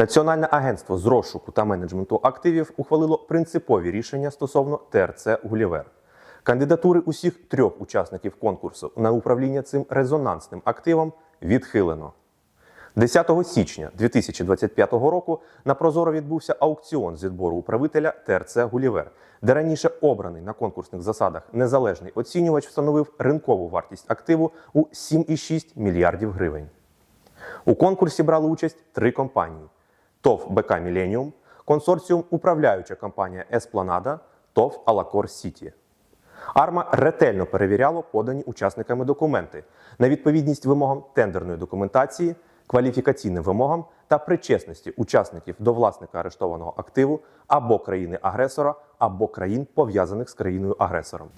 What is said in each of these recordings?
Національне агентство з розшуку та менеджменту активів ухвалило принципові рішення стосовно ТРЦ Гулівер. Кандидатури усіх трьох учасників конкурсу на управління цим резонансним активом відхилено. 10 січня 2025 року на Прозоро відбувся аукціон з відбору управителя ТРЦ Гулівер, де раніше обраний на конкурсних засадах незалежний оцінювач встановив ринкову вартість активу у 7,6 мільярдів гривень. У конкурсі брали участь три компанії: ТОВ БК Міленіум, консорціум управляюча компанія Еспланада, ТОВ Алакор Сіті. Арма ретельно перевіряло подані учасниками документи на відповідність вимогам тендерної документації, кваліфікаційним вимогам та причесності учасників до власника арештованого активу або країни-агресора, або країн, пов'язаних з країною-агресором.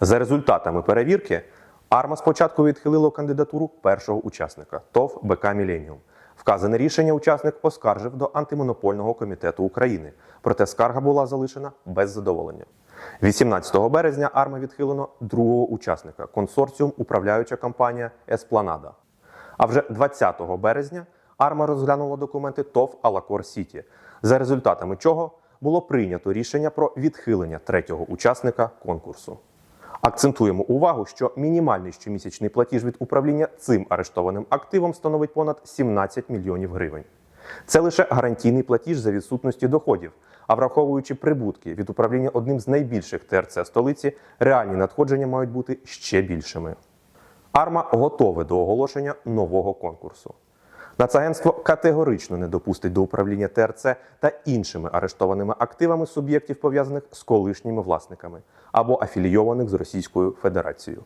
За результатами перевірки, Арма спочатку відхилило кандидатуру першого учасника ТОВ БК Міленіум. Вказане рішення учасник оскаржив до антимонопольного комітету України, проте скарга була залишена без задоволення. 18 березня Арма відхилено другого учасника консорціум управляюча компанія Еспланада. А вже 20 березня Арма розглянула документи ТОВ Алакор Сіті, за результатами чого було прийнято рішення про відхилення третього учасника конкурсу. Акцентуємо увагу, що мінімальний щомісячний платіж від управління цим арештованим активом становить понад 17 мільйонів гривень. Це лише гарантійний платіж за відсутності доходів. А враховуючи прибутки від управління одним з найбільших ТРЦ столиці, реальні надходження мають бути ще більшими. Арма готове до оголошення нового конкурсу. Нацагентство категорично не допустить до управління ТРЦ та іншими арештованими активами суб'єктів, пов'язаних з колишніми власниками або афілійованих з Російською Федерацією.